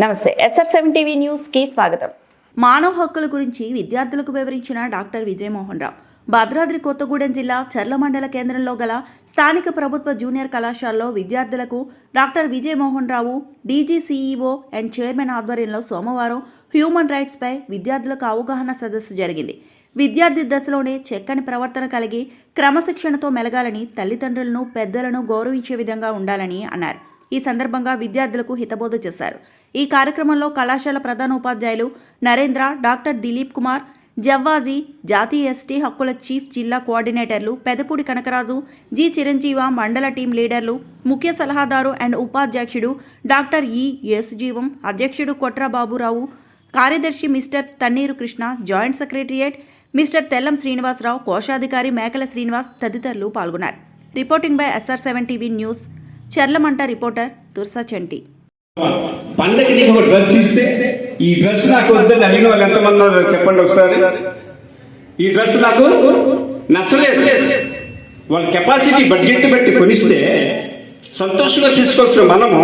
నమస్తే SR seven TV న్యూస్కి స్వాగతం. మానవ హక్కుల గురించి విద్యార్థులకు వివరించిన డాక్టర్ విజయమోహన్ రావు. భద్రాద్రి కొత్తగూడెం జిల్లా చర్ల మండల కేంద్రంలో గల స్థానిక ప్రభుత్వ జూనియర్ కళాశాలలో విద్యార్థులకు doctor Vijayamohan Rao DGCEO and chairman ఆధ్వర్యంలో సోమవారం హ్యూమన్ రైట్స్పై విద్యార్థులకు అవగాహన సదస్సు జరిగింది. విద్యార్థి దశలోనే చక్కని ప్రవర్తన కలిగి క్రమశిక్షణతో మెలగాలని తల్లిదండ్రులను పెద్దలను గౌరవించే విధంగా ఉండాలని అన్నారు. ఈ సందర్భంగా విద్యార్థులకు హితబోధ చేశారు. ఈ కార్యక్రమంలో కళాశాల ప్రధాన ఉపాధ్యాయులు నరేంద్ర డాక్టర్ దిలీప్ కుమార్ జవ్వాజీ జాతీయ ఎస్టీ హక్కుల చీఫ్ జిల్లా కోఆర్డినేటర్లు పెదపూడి కనకరాజు జి చిరంజీవ మండల టీం లీడర్లు ముఖ్య సలహాదారు అండ్ ఉపాధ్యక్షుడు డాక్టర్ ఈ యేసుజీవం అధ్యక్షుడు కొట్రబాబురావు కార్యదర్శి mister Thanneeru Krishna joint secretariat mister Tellam Srinivasarao కోశాధికారి మేకల శ్రీనివాస్ తదితరులు పాల్గొన్నారు. Reporting by SR seven TV news. చర్లమంట reporter Tursa Chanti. పండగకి నీకు ఒక డ్రెస్ ఇస్తే ఈ డ్రెస్ నాకు వద్దని అడిగిన వాళ్ళు ఎంతమంది చెప్పండి ఒకసారి. ఈ డ్రెస్ నాకు నచ్చలేదు. వాళ్ళ కెపాసిటీ బడ్జెట్ పెట్టి కొనిస్తే సంతోషంగా తీసుకొస్తే మనము.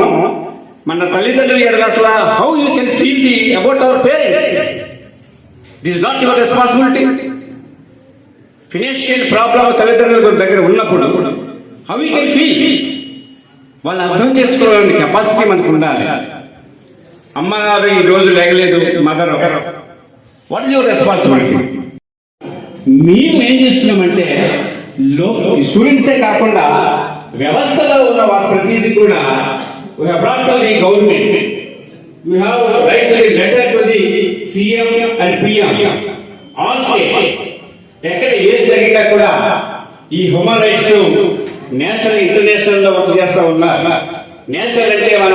మన తల్లిదండ్రులు ఎడల అసలు how you can feel the about our parents this not your responsibility financial problem తల్లిదండ్రుల దగ్గర ఉన్నప్పుడు హౌ యూ కెన్ ఫీల్ వాళ్ళు అర్థం చేసుకోవాలని కెపాసిటీ మనకు ఉండాలి. అమ్మగారు ఈ రోజు లేగలేదు mother what is your responsibility మేము ఏం చేస్తున్నామంటే లో స్టూడెంట్సే కాకుండా వ్యవస్థలో ఉన్న వారి ప్రతిదీ కూడా the government you have right letter to the CM and PM ఎక్కడ ఏది జరిగినా కూడా ఈ హ్యూమన్ రైట్స్ నేషనల్ ఇంటర్నేషనల్లో వర్క్ చేస్తా ఉన్నారు నేషనల్ అంటే మన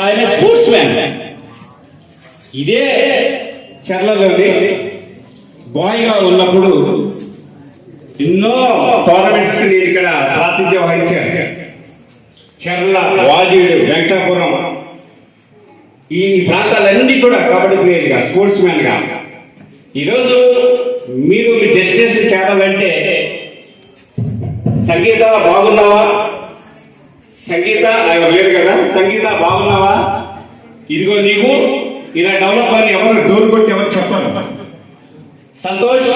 ఆయన స్పోర్ట్స్ మ్యాన్ ఇదే చర్లలోని బాయ్గా ఉన్నప్పుడు ఎన్నో టోర్నమెంట్స్కి నేను ఇక్కడ ప్రాతిథ్యం వహించాను. చర్ల వాజీడు వెంకటాపురం ఈ ప్రాంతాలన్నీ కూడా కబడ్డీ ప్లేయర్గా స్పోర్ట్స్ మ్యాన్గా ఈరోజు మీరు మీ డెస్టినేషన్ చేరాలంటే సంగీత బాగున్నావా? సంగీత లేదు కదా? సంగీత బాగున్నావా? ఇదిగో నీకు ఇలా డెవలప్ అని ఎవరు డోర్ కొట్టి ఎవరు చెప్పరు. సంతోష్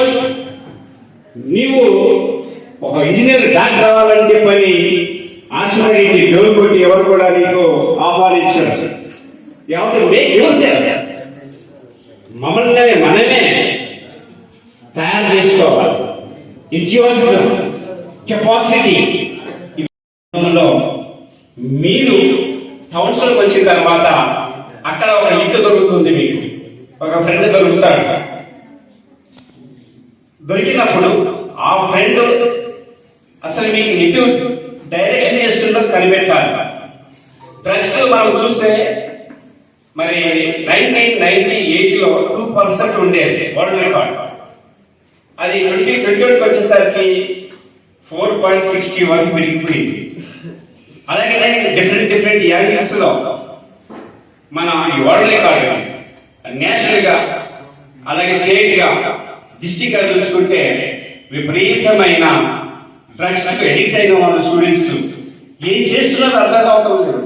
నీవు ఒక ఇంజనీర్ డాక్టర్ అవ్వాలని చెప్పని ఆశ్రయించి డోర్ కొట్టి ఎవరు కూడా నీకు ఆహ్వానించారు. ఎవరు మమ్మల్ని మనమే తయారు చేసుకోవాలి. ఇట్స్ కెపాసిటీ లో మీరు టౌన్స్లోకి వచ్చిన తర్వాత అక్కడ ఒక ఇక దొరుకుతుంది మీకు. ఒక ఫ్రెండ్ దొరుకుతాడు. దొరికినప్పుడు ఆ ఫ్రెండ్ అసలు మీకు ఎటు డైరెక్షన్ చేస్తుందో కనిపెట్టాలి. డ్రగ్స్ మనం చూస్తే మరి నైన్టీన్ నైన్టీ ఎయిట్లో టూ పర్సెంట్ ఉండేది వరల్డ్ రికార్డ్. అది ట్వంటీ ట్వంటీ వచ్చేసరికి ఫోర్ పాయింట్ సిక్స్టీ వరకు పెరిగిపోయింది. అలాగే డిఫరెంట్ డిఫరెంట్ యాంగిల్స్లో మన ఈ వరల్డ్ రికార్డ్ నేషనల్గా అలాగే స్టేట్గా డిస్టిక్గా చూసుకుంటే విపరీతమైన డ్రగ్స్ ఎడిక్ట్ అయిన వాళ్ళ స్టూడెంట్స్ ఏం చేస్తున్నారో అర్థం కావటం లేదు.